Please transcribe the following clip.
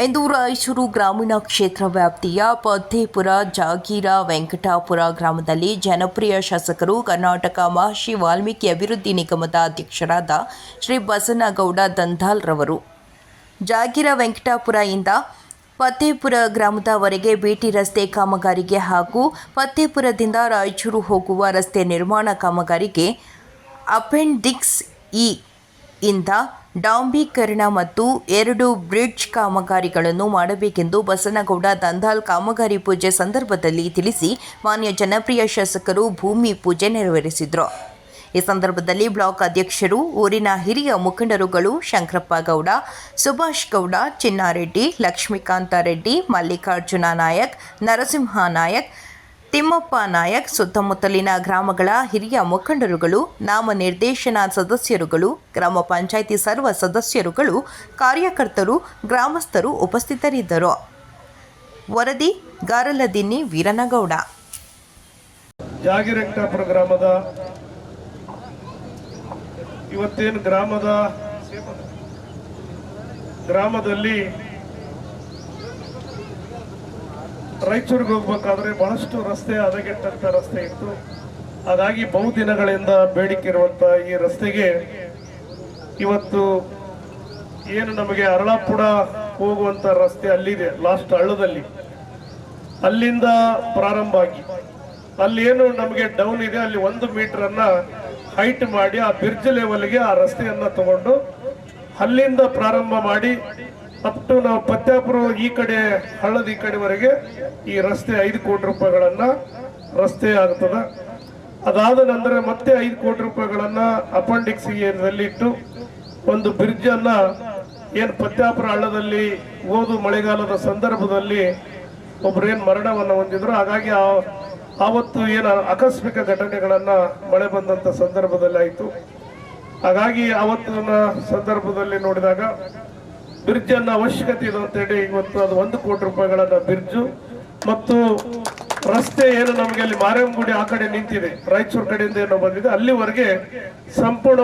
ಇಂದು ರಾಯಚೂರು ಗ್ರಾಮೀಣ ಕ್ಷೇತ್ರ ವ್ಯಾಪ್ತಿಯ ಪದ್ದೇಪುರ ಜಾಗೀರ ವೆಂಕಟಾಪುರ ಗ್ರಾಮದಲ್ಲಿ ಜನಪ್ರಿಯ ಶಾಸಕರು ಕರ್ನಾಟಕ ಮಹರ್ಷಿ ವಾಲ್ಮೀಕಿ ಅಭಿವೃದ್ಧಿ ನಿಗಮದ ಅಧ್ಯಕ್ಷರಾದ ಶ್ರೀ ಬಸನಗೌಡ ದಂಧಾಲ್ ರವರು. ಜಾಗೀರ ವೆಂಕಟಾಪುರ ಇಂದ ಫತ್ತೇಪುರ ಗ್ರಾಮದವರೆಗೆ ಬೇಟಿ ರಸ್ತೆ ಕಾಮಗಾರಿಗೆ ಹಾಗೂ ಪತ್ತೇಪುರದಿಂದ ರಾಯಚೂರು ಹೋಗುವ ರಸ್ತೆ ನಿರ್ಮಾಣ ಕಾಮಗಾರಿಗೆ ಅಪೆಂಡಿಕ್ಸ್ ಇ ಇಂದ ಡಾಂಬೀಕರಣ ಮತ್ತು ಎರಡು ಬ್ರಿಡ್ಜ್ ಕಾಮಗಾರಿಗಳನ್ನು ಮಾಡಬೇಕೆಂದು ಬಸನಗೌಡ ದಂದಾಲ್ ಕಾಮಗಾರಿ ಪೂಜೆ ಸಂದರ್ಭದಲ್ಲಿ ತಿಳಿಸಿ ಮಾನ್ಯ ಜನಪ್ರಿಯ ಶಾಸಕರು ಭೂಮಿ ಪೂಜೆ ನೆರವೇರಿಸಿದರು. ಈ ಸಂದರ್ಭದಲ್ಲಿ ಬ್ಲಾಕ್ ಅಧ್ಯಕ್ಷರು, ಊರಿನ ಹಿರಿಯ ಮುಖಂಡರುಗಳು ಶಂಕರಪ್ಪ ಗೌಡ, ಸುಭಾಷ್ ಗೌಡ, ಚಿನ್ನಾರೆಡ್ಡಿ, ಲಕ್ಷ್ಮೀಕಾಂತ ರೆಡ್ಡಿ, ಮಲ್ಲಿಕಾರ್ಜುನ ನಾಯಕ್, ನರಸಿಂಹ ನಾಯಕ್ ತಿಮ್ಮಪ್ಪ ನಾಯಕ್ ಸುತ್ತಮುತ್ತಲಿನ ಗ್ರಾಮಗಳ ಹಿರಿಯ ಮುಖಂಡರುಗಳು, ನಾಮನಿರ್ದೇಶನ ಸದಸ್ಯರುಗಳು, ಗ್ರಾಮ ಪಂಚಾಯಿತಿ ಸರ್ವ ಸದಸ್ಯರುಗಳು, ಕಾರ್ಯಕರ್ತರು, ಗ್ರಾಮಸ್ಥರು ಉಪಸ್ಥಿತರಿದ್ದರು. ವರದಿ ಗಾರಲದಿನ್ನಿ ವೀರನಗೌಡ. ಜಾಗಿರೆಂಕಟಾಪುರ ಗ್ರಾಮದ ಇವತ್ತೇನು ಗ್ರಾಮದ ಗ್ರಾಮದಲ್ಲಿ ರಾಯಚೂರಿಗೆ ಹೋಗ್ಬೇಕಾದ್ರೆ ಬಹಳಷ್ಟು ರಸ್ತೆ ಹದಗೆಟ್ಟಂತ ರಸ್ತೆ ಇತ್ತು. ಹಾಗಾಗಿ ಬಹುದಿನಗಳಿಂದ ಬೇಡಿಕೆ ಇರುವಂತ ಈ ರಸ್ತೆಗೆ ಇವತ್ತು ಏನು ನಮಗೆ ಅರಳಾಪುರ ಹೋಗುವಂತ ರಸ್ತೆ ಅಲ್ಲಿದೆ ಲಾಸ್ಟ್ ಹಳ್ಳದಲ್ಲಿ. ಅಲ್ಲಿಂದ ಪ್ರಾರಂಭ ಆಗಿ. ಅಲ್ಲಿ ಏನು ನಮಗೆ ಡೌನ್ ಇದೆ, ಅಲ್ಲಿ ಒಂದು ಮೀಟರ್ ಅನ್ನ ಹೈಟ್ ಮಾಡಿ ಆ ಬ್ರಿಡ್ಜ್ ಲೆವೆಲ್ಗೆ ಆ ರಸ್ತೆಯನ್ನ ತಗೊಂಡು ಅಲ್ಲಿಂದ ಪ್ರಾರಂಭ ಮಾಡಿ ಅಪ್ ನಾವು ಪತ್ಯಾಪುರ ಈ ಕಡೆ ಹಳ್ಳದ ಈ ಕಡೆವರೆಗೆ ಈ ರಸ್ತೆ ಐದು ಕೋಟಿ ರೂಪಾಯಿಗಳನ್ನ ರಸ್ತೆ ಆಗ್ತದ. ಅದಾದ ನಂತರ ಮತ್ತೆ ಐದು ಕೋಟಿ ರೂಪಾಯಿಗಳನ್ನ ಅಪೆಂಡಿಕ್ಸ್ ಏರಿಯಾದಲ್ಲಿ ಇಟ್ಟು ಒಂದು ಬ್ರಿಡ್ಜ್ ಅನ್ನ ಏನ್ ಪತ್ಯಾಪುರ ಹಳ್ಳದಲ್ಲಿ ಓದು ಮಳೆಗಾಲದ ಸಂದರ್ಭದಲ್ಲಿ ಒಬ್ರು ಏನ್ ಮರಣವನ್ನ ಹೊಂದಿದ್ರು. ಹಾಗಾಗಿ ಆ- ಆವತ್ತು ಏನು ಆಕಸ್ಮಿಕ ಘಟನೆಗಳನ್ನ ಮಳೆ ಬಂದಂತ ಸಂದರ್ಭದಲ್ಲಿ ಆಯ್ತು. ಹಾಗಾಗಿ ಆವತ್ತಿನ ಸಂದರ್ಭದಲ್ಲಿ ನೋಡಿದಾಗ ಬ್ರಿಡ್ಜ್ ಅನ್ನ ಅವಶ್ಯಕತೆ ಇದೆ ಅಂತೇಳಿ ಇವತ್ತು ಅದು ಒಂದು ಕೋಟಿ ರೂಪಾಯಿಗಳನ್ನ ಬ್ರಿಡ್ಜ್ ಮತ್ತು ರಸ್ತೆ ಏನು ನಮಗೆ ಅಲ್ಲಿ ಮಾರೇಮಗುಡಿ ಆ ಕಡೆ ನಿಂತಿದೆ. ರಾಯಚೂರು ಕಡೆಯಿಂದ ಏನೋ ಬಂದಿದೆ. ಅಲ್ಲಿವರೆಗೆ ಸಂಪೂರ್ಣ